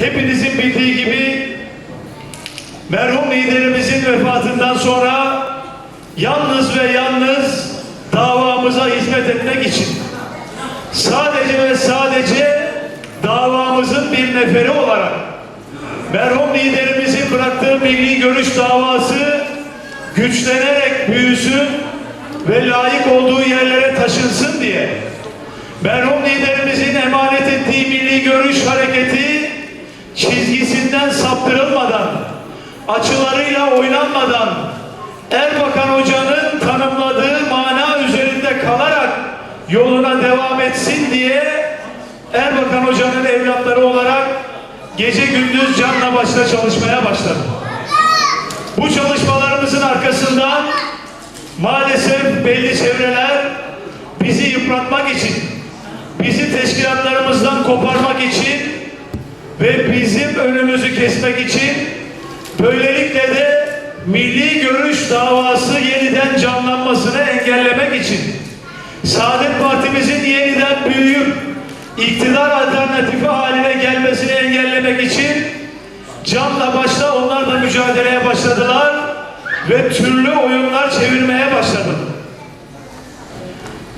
hepinizin bildiği gibi merhum liderimizin vefatından sonra yalnız ve yalnız davamıza hizmet etmek için sadece ve sadece davamızın bir neferi olarak merhum liderimizin bıraktığı milli görüş davası güçlenerek büyüsün ve layık olduğu yerlere taşınsın diye merhum liderimizin emanet ettiği milli görüş hareketi çizgisinden saptırılmadan, açılarıyla oynanmadan Erbakan Hoca'nın tanımladığı mana üzerinde kalarak yoluna devam etsin diye Erbakan Hoca'nın evlatları olarak gece gündüz canla başla çalışmaya başladı. Bu çalışmalarımızın arkasından maalesef belli çevreler bizi yıpratmak için, bizi teşkilatlarımızdan koparmak için ve bizim önümüzü kesmek için böylelikle de milli görüş davası yeniden canlanmasını engellemek için Saadet Partimizin yeniden büyüyüp iktidar alternatifi haline gelmesini engellemek için canla başla onlar da mücadeleye başladılar ve türlü oyunlar çevirmeye başladı.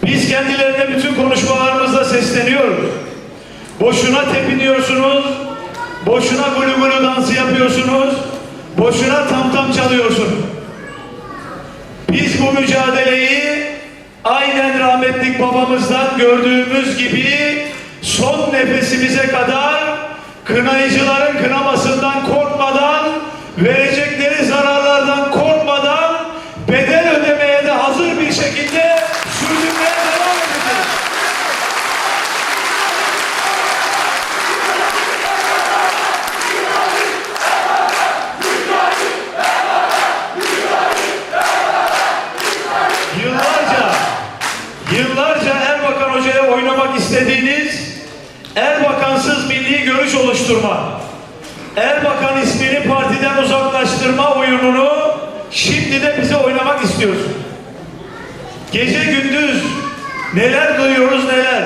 Biz kendilerine bütün konuşmalarımızda sesleniyoruz. Boşuna tepiniyorsunuz, boşuna gulu gulu dansı yapıyorsunuz, boşuna tam tam çalıyorsunuz. Biz bu mücadeleyi aynen rahmetlik babamızdan gördüğümüz gibi son nefesimize kadar kınayıcıların kınamasından korkmadan, verecekleri zararlardan korkmadan bedel ödemeye de hazır bir şekilde sürdürmeye devam edeceğiz. Yıllarca, yıllarca Erbakan Hoca'ya oynamak istediğiniz Erbakansız milli görüş oluşturma, Erbakan ismini partiden uzaklaştırma oyununu şimdi de bize oynamak istiyorsun. Gece gündüz neler duyuyoruz neler.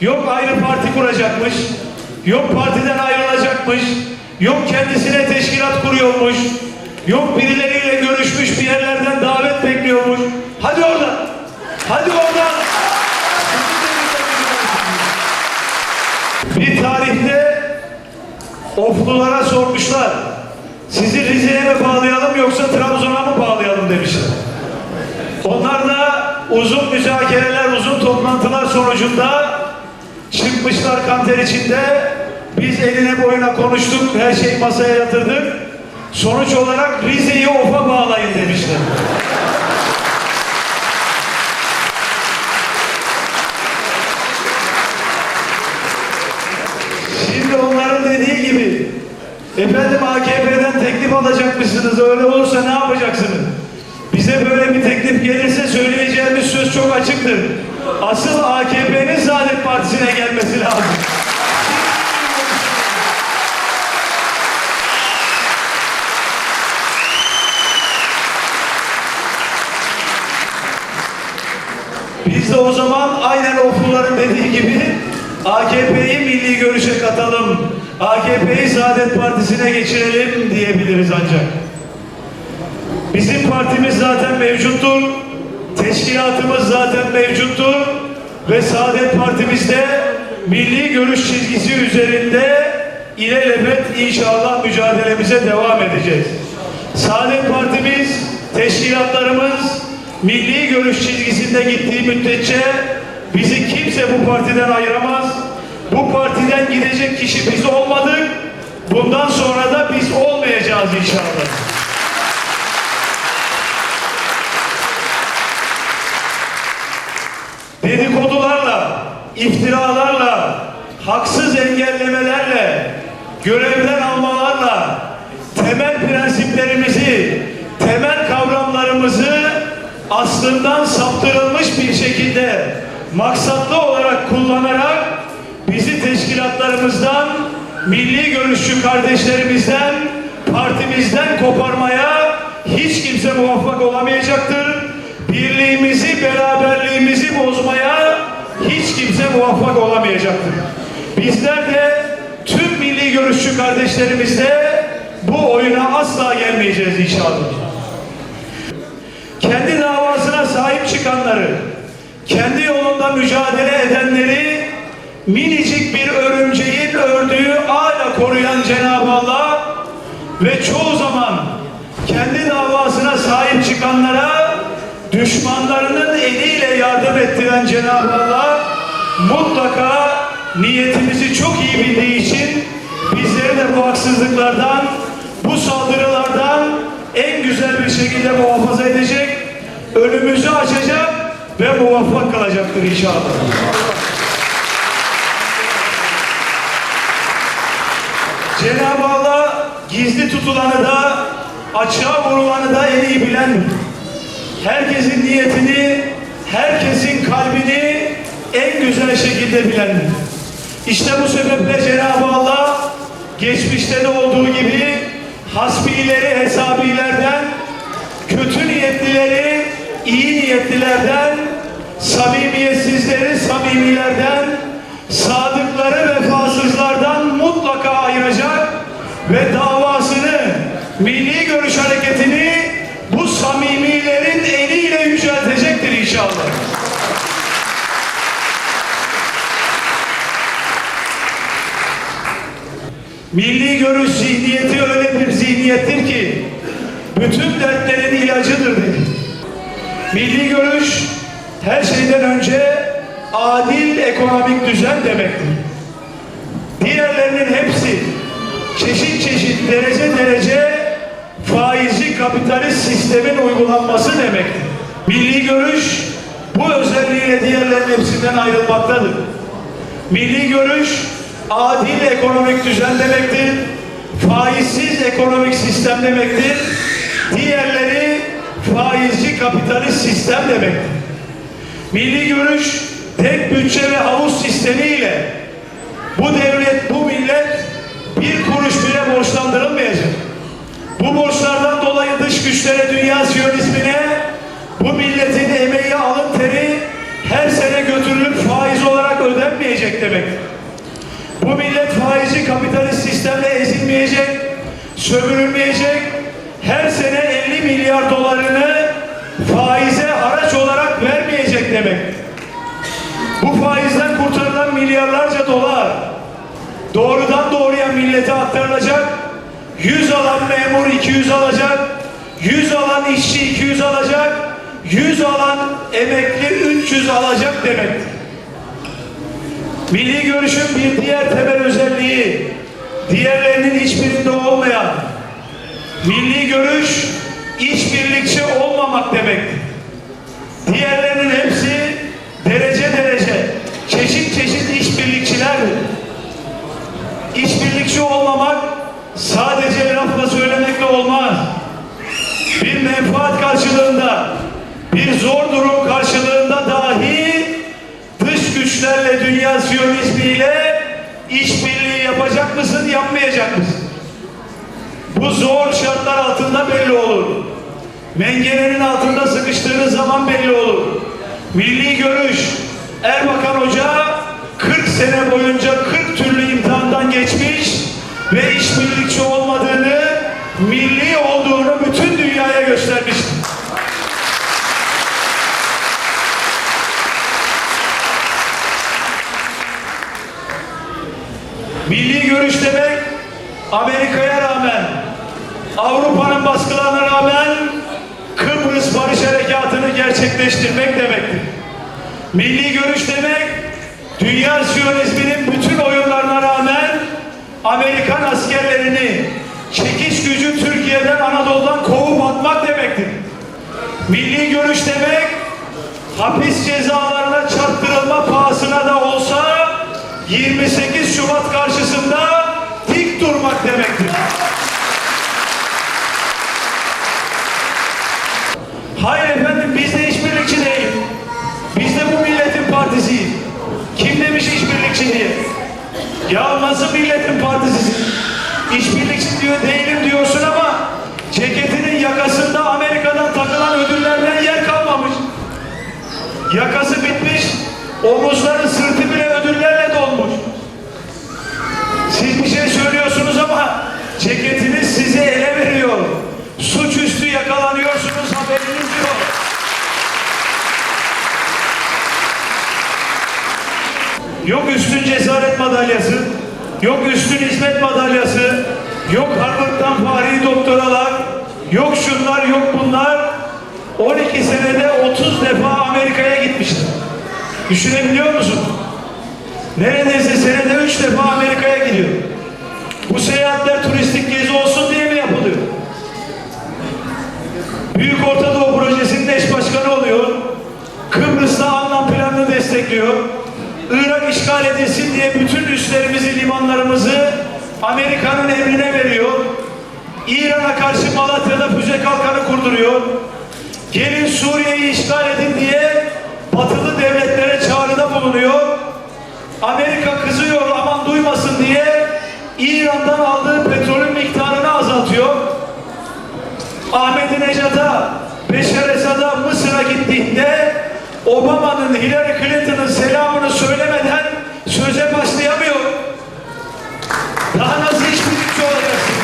Yok ayrı parti kuracakmış, yok partiden ayrılacakmış, yok kendisine teşkilat kuruyormuş, yok birileriyle görüşmüş bir yerlerden davet bekliyormuş. Hadi oradan, hadi oradan. Bir tarihte Oflulara sormuşlar. Sizi Rize'ye mi bağlayalım yoksa Trabzon'a mı bağlayalım demişler. Onlar da uzun müzakereler, uzun toplantılar sonucunda çıkmışlar kanter içinde. Biz eline boyuna konuştuk, her şeyi masaya yatırdık. Sonuç olarak Rize'yi Of'a bağlayın demişler. Şimdi onların dediği gibi efendim AKP'den teklif alacakmışsınız öyle olursa ne yapacaksınız? Bize böyle bir teklif gelirse söyleyeceğimiz söz çok açıktır. Asıl AKP'nin Saadet Partisi'ne gelmesi lazım. Biz de o zaman aynen Ofluların dediği gibi AKP'yi milli görüşe katalım, AKP'yi Saadet Partisi'ne geçirelim diyebiliriz ancak. Bizim partimiz zaten mevcuttur, teşkilatımız zaten mevcuttur ve Saadet Partimizde milli görüş çizgisi üzerinde ilelebet inşallah mücadelemize devam edeceğiz. Saadet Partimiz, teşkilatlarımız milli görüş çizgisinde gittiği müddetçe bizi kimse bu partiden ayıramaz. Bu partiden gidecek kişi biz olmadık. Bundan sonra da biz olmayacağız inşallah. İftiralarla, haksız engellemelerle, görevden almalarla temel prensiplerimizi, temel kavramlarımızı aslından saptırılmış bir şekilde maksatlı olarak kullanarak bizi teşkilatlarımızdan, milli görüşçü kardeşlerimizden, partimizden koparmaya hiç kimse muvaffak olamayacaktır. Birliğimizi, beraberliğimizi bozmaya kimse muvaffak olamayacaktır. Bizler de tüm milli görüş görüşçü kardeşlerimizle bu oyuna asla gelmeyeceğiz inşallah. Kendi davasına sahip çıkanları, kendi yolunda mücadele edenleri minicik bir örümceğin ördüğü ağla koruyan Cenab-ı Allah ve çoğu zaman kendi davasına sahip çıkanlara düşmanlarının eliyle yardım ettiren Cenab-ı Allah mutlaka niyetimizi çok iyi bildiği için bizleri de bu haksızlıklardan, bu saldırılardan en güzel bir şekilde muhafaza edecek, önümüzü açacak ve muvaffak kılacaktır inşallah. Cenab-ı Allah gizli tutulanı da açığa vurulanı da en iyi bilendir. Herkesin niyetini, herkesin kalbini en güzel şekilde bilendir. İşte bu sebeple Cenab-ı Allah geçmişte de olduğu gibi hasbileri hesabilerden, kötü niyetlileri iyi niyetlilerden, samimiyetsizleri samimilerden, sadıkları vefasızlardan mutlaka ayıracak ve davasını, milli görüş hareketini bu samimilerin eliyle yüceltecektir inşallah. Milli görüş zihniyeti öyle bir zihniyettir ki bütün dertlerin ilacıdır dedi. Milli görüş her şeyden önce adil ekonomik düzen demektir. Diğerlerinin hepsi çeşit çeşit derece derece faizci kapitalist sistemin uygulanması demektir. Milli görüş bu özelliğiyle diğerlerinin hepsinden ayrılmaktadır. Milli görüş adil ekonomik düzen demektir. Faizsiz ekonomik sistem demektir. Diğerleri faizci kapitalist sistem demektir. Milli görüş tek bütçe ve havuz sistemiyle bu devlet, bu millet bir kuruş bile borçlandırılmayacak. Bu borçlardan dolayı dış güçlere, dünya siyonizmine bu milletin emeği, alın teri her sene götürülüp faiz olarak ödenmeyecek demektir. Bu millet faizci kapitalist sistemle ezilmeyecek, sömürülmeyecek, her sene 50 milyar dolarını faize haraç olarak vermeyecek demek. Bu faizden kurtarılan milyarlarca dolar doğrudan doğruya millete aktarılacak. 100 alan memur 200 alacak, 100 alan işçi 200 alacak, 100 alan emekli 300 alacak demektir. Milli görüşün bir diğer temel özelliği, diğerlerinin hiçbirinde olmayan, milli görüş işbirlikçi olmamak demektir. Diğerlerinin hepsi derece derece, çeşit çeşit işbirlikçilerdir. İşbirlikçi olmamak sadece lafla söylemekle olmaz. Bir menfaat karşılığında, bir zor durum karşılığında dahi dış güçlerle, dünya siyonizmiyle işbirliği yapacak mısın, yapmayacak mısın? Bu zor şartlar altında belli olur. Mengenenin altında sıkıştığınız zaman belli olur. Milli görüş, Erbakan Hoca 40 sene boyunca 40 türlü imtihandan geçmiş ve işbirlikçi olmadığını, milli olduğunu bütün dünyaya göstermiştir. Görüş demek Amerika'ya rağmen, Avrupa'nın baskılarına rağmen Kıbrıs Barış Harekatı'nı gerçekleştirmek demektir. Milli görüş demek dünya siyonizminin bütün oyunlarına rağmen Amerikan askerlerini çekiş gücü Türkiye'den Anadolu'dan kovup atmak demektir. Milli görüş demek hapis cezalarına çarptırılma pahasına da olsa 28 Şubat karşısında dik durmak demektir. Hayır efendim biz de işbirlikçi değil. Biz de bu milletin partisiyiz. Kim demiş işbirlikçi diye? Ya nasıl milletin partisisin? İşbirlikçi diyor değilim diyorsun ama ceketinin yakasında Amerika'dan takılan ödüllerden yer kalmamış. Yakası bitmiş, omuzları sırtı sizi ele veriyor. Suçüstü yakalanıyorsunuz haberiniz yok. Yok üstün cesaret madalyası, yok üstün hizmet madalyası, yok Harvard'dan fari doktoralar, yok şunlar yok bunlar. 12 senede 30 defa Amerika'ya gitmiştim. Düşünebiliyor musun? Neredeyse senede 3 defa Amerika'ya gidiyor. Bu seyahatler turistik gezi olsun Büyük Orta Doğu Projesi'nin eş başkanı oluyor. Kıbrıs'ta anlam planını destekliyor. Irak işgal edilsin diye bütün üslerimizi, limanlarımızı Amerika'nın emrine veriyor. İran'a karşı Malatya'da füze kalkanı kurduruyor. Gelin Suriye'yi işgal edin diye batılı devletlere çağrıda bulunuyor. Amerika kızıyor aman duymasın diye İran'dan aldığı petrolün Ahmet'inecat'a, Beşer Esad'a Mısır'a gittiğinde Obama'nın Hillary Clinton'ın selamını söylemeden söze başlayamıyor. Daha nasıl işbirlikçi olacaksın?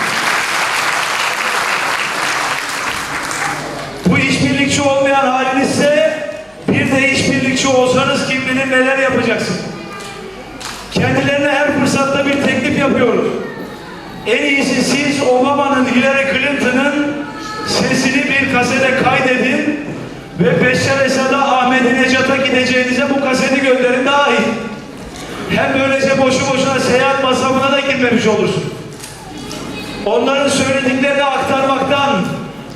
Bu işbirlikçi olmayan halinizse bir de işbirlikçi olsanız kim bilir neler yapacaksın. Kendilerine her fırsatta bir teklif yapıyoruz. En iyisi siz Obama'nın Hillary Clinton'ın sesini bir kasete kaydedin ve Beşar Esad'a Ahmet'inecat'a gideceğinize bu kaseti gönderin daha iyi. Hem böylece boşu boşuna seyahat masrafına da girmemiş olursun. Onların söylediklerini aktarmaktan,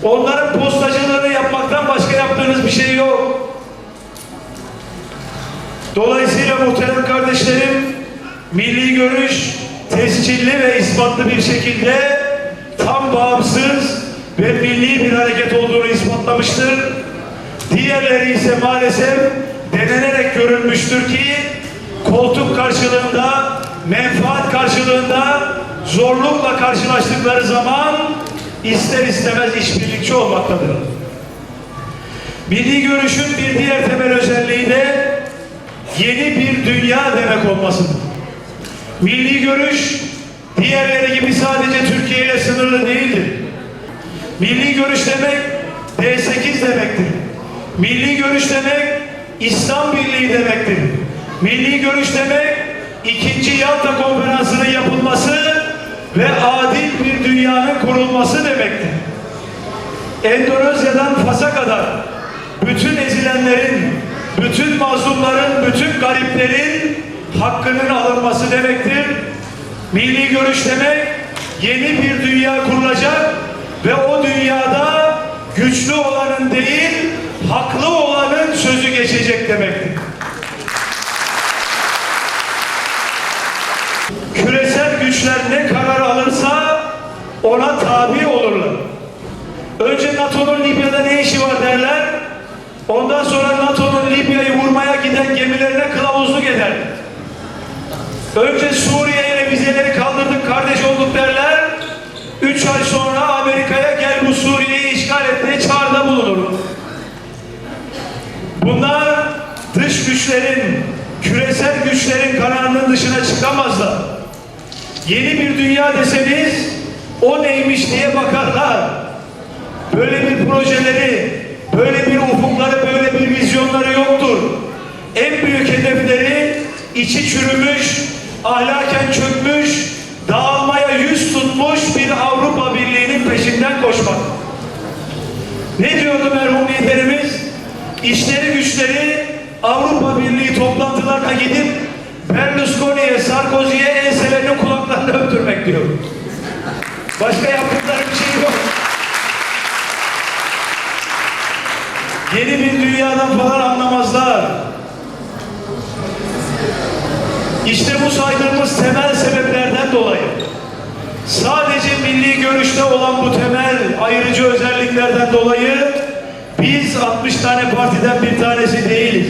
onların postacılığını yapmaktan başka yaptığınız bir şey yok. Dolayısıyla muhterem kardeşlerim, milli görüş tescilli ve ispatlı bir şekilde tam bağımsız ve milli bir hareket olduğunu ispatlamıştır. Diğerleri ise maalesef denenerek görülmüştür ki koltuk karşılığında, menfaat karşılığında zorlukla karşılaştıkları zaman ister istemez işbirlikçi olmaktadır. Milli görüşün bir diğer temel özelliği de yeni bir dünya demek olmasıdır. Milli görüş diğerleri gibi sadece Türkiye ile sınırlı değildir. Milli görüş demek D8 demektir. Milli görüş demek İslam Birliği demektir. Milli görüş demek ikinci Yalta Konferansı'nın yapılması ve adil bir dünyanın kurulması demektir. Endonezya'dan Fas'a kadar bütün ezilenlerin, bütün mazlumların, bütün gariplerin hakkının alınması demektir. Milli görüş demek yeni bir dünya kurulacak ve o dünyada güçlü olanın değil, haklı olanın sözü geçecek demektir. Küresel güçler ne karar alırsa ona tabi olurlar. Önce NATO'nun Libya'da ne işi var derler. Ondan sonra NATO'nun Libya'yı vurmaya giden gemilerine kılavuzluk eder. Önce Suriye ile vizeleri kaldırdık, kardeş olduk derler. Üç ay sonra Amerika'ya gel bu Suriye'yi işgal etmeye çağrıda bulunur. Bunlar dış güçlerin, küresel güçlerin kararının dışına çıkamazlar. Yeni bir dünya deseniz o neymiş diye bakarlar. Böyle bir projeleri, böyle bir ufukları, böyle bir vizyonları yoktur. En büyük hedefleri içi çürümüş, ahlaken çökmüş, dağılmaya Ne diyordu merhum liderimiz? İşleri güçleri Avrupa Birliği toplantılarına gidip Berlusconi'ye, Sarkozy'ye enselerini kulaklarını öptürmek diyor. Başka yaptıkları bir şey yok. Yeni bir dünyadan falan anlamazlar. İşte bu saydığımız temel sebeplerden dolayı sadece milli görüşte olan bu temel ayrıcı özelliklerden dolayı biz 60 tane partiden bir tanesi değiliz.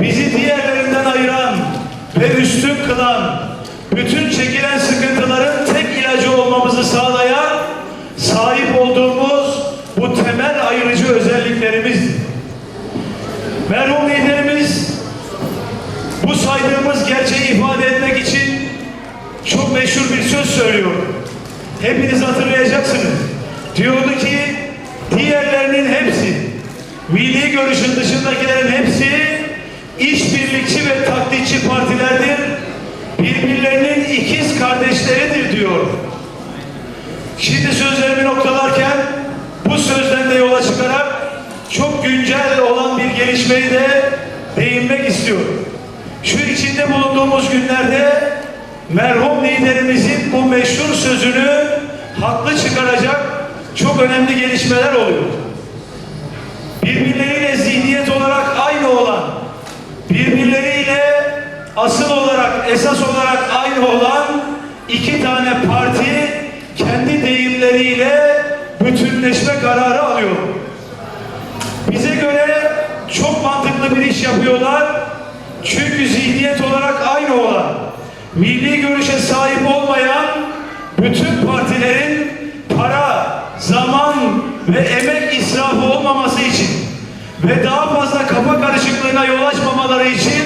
Bizi diğerlerinden ayıran ve üstün kılan bütün çekilen sıkıntıların tek ilacı olmamızı sağlayan sahip olduğumuz bu temel ayrıcı özelliklerimizdir. Merhum liderimiz bu saydığımız gerçeği ifade etmek için çok meşhur bir söz söylüyor. Hepiniz hatırlayacaksınız. Diyordu ki diğerlerinin hepsi, milli görüşün dışındakilerin hepsi işbirlikçi ve taklitçi partilerdir. Birbirlerinin ikiz kardeşleridir diyor. Şimdi sözlerimi noktalarken bu sözden de yola çıkarak çok güncel olan bir gelişmeyi de değinmek istiyorum. Şu içinde bulunduğumuz günlerde merhum liderimizin bu meşhur sözünü haklı çıkaracak çok önemli gelişmeler oluyor. Birbirleriyle zihniyet olarak aynı olan, birbirleriyle asıl olarak, esas olarak aynı olan iki tane parti kendi deyimleriyle bütünleşme kararı alıyor. Bize göre çok mantıklı bir iş yapıyorlar. Çünkü zihniyet olarak aynı olan, milli görüşe sahip olmayan bütün partilerin ve emek israfı olmaması için ve daha fazla kafa karışıklığına yol açmamaları için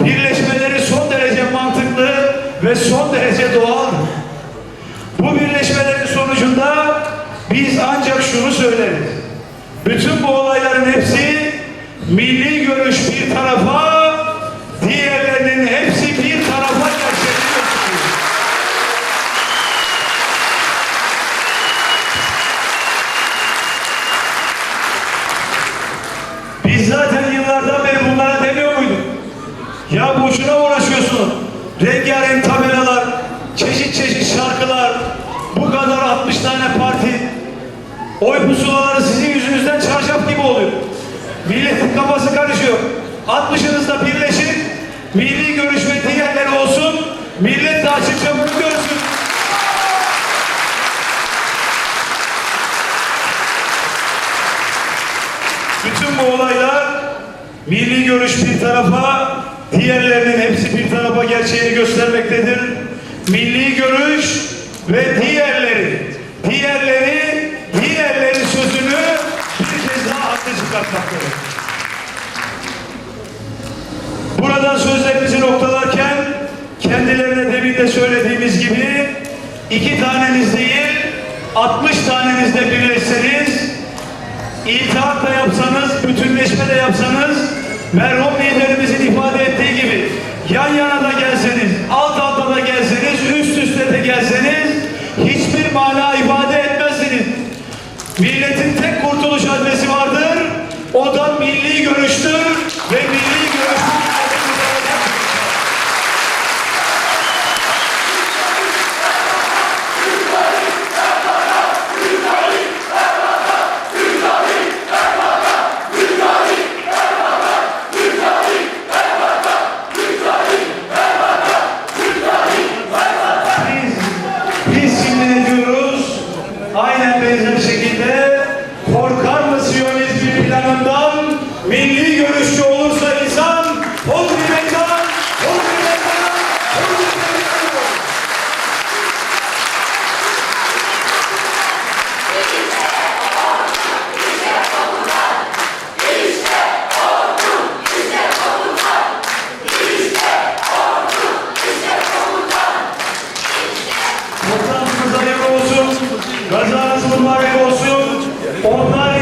birleşmeleri son derece mantıklı ve son derece doğal. Bu birleşmelerin sonucunda biz ancak şunu söyleriz. Bütün bu olayların hepsi milli görüş bir tarafa, diğerlerinin hepsi bir tarafa gerçekleşiyor. Biz zaten yıllardan beri bunlara demiyor muyduk? Ya boşuna uğraşıyorsun. Rengarenk tabelalar, çeşit çeşit şarkılar, bu kadar 60 tane parti. Oy pusulaları sizin yüzünüzden çarşaf gibi oluyor. Milletin kafası karışıyor. 60'ınızda birleşin, milli görüş ve diğerleri olsun, millet de açıkça bunu görsün. Bütün bu olaylar milli görüş bir tarafa, diğerlerinin hepsi bir tarafa gerçeğini göstermektedir. Milli görüş ve diğerleri, diğerleri sözünü bir kez daha çıkartmaktadır. Buradan sözlerimizi noktalarken kendilerine demin de söylediğimiz gibi iki taneniz değil 60 taneniz de birleşseniz İltihak da yapsanız, bütünleşme de yapsanız, merhum liderimizin ifade ettiği gibi yan yana da gelseniz, alt alta da gelseniz, üst üste de gelseniz hiçbir mana ifade etmezsiniz. Milletin tek kurtuluş adresi vardır, o da milli görüştür Kazanız mübarek olsun. Onlar.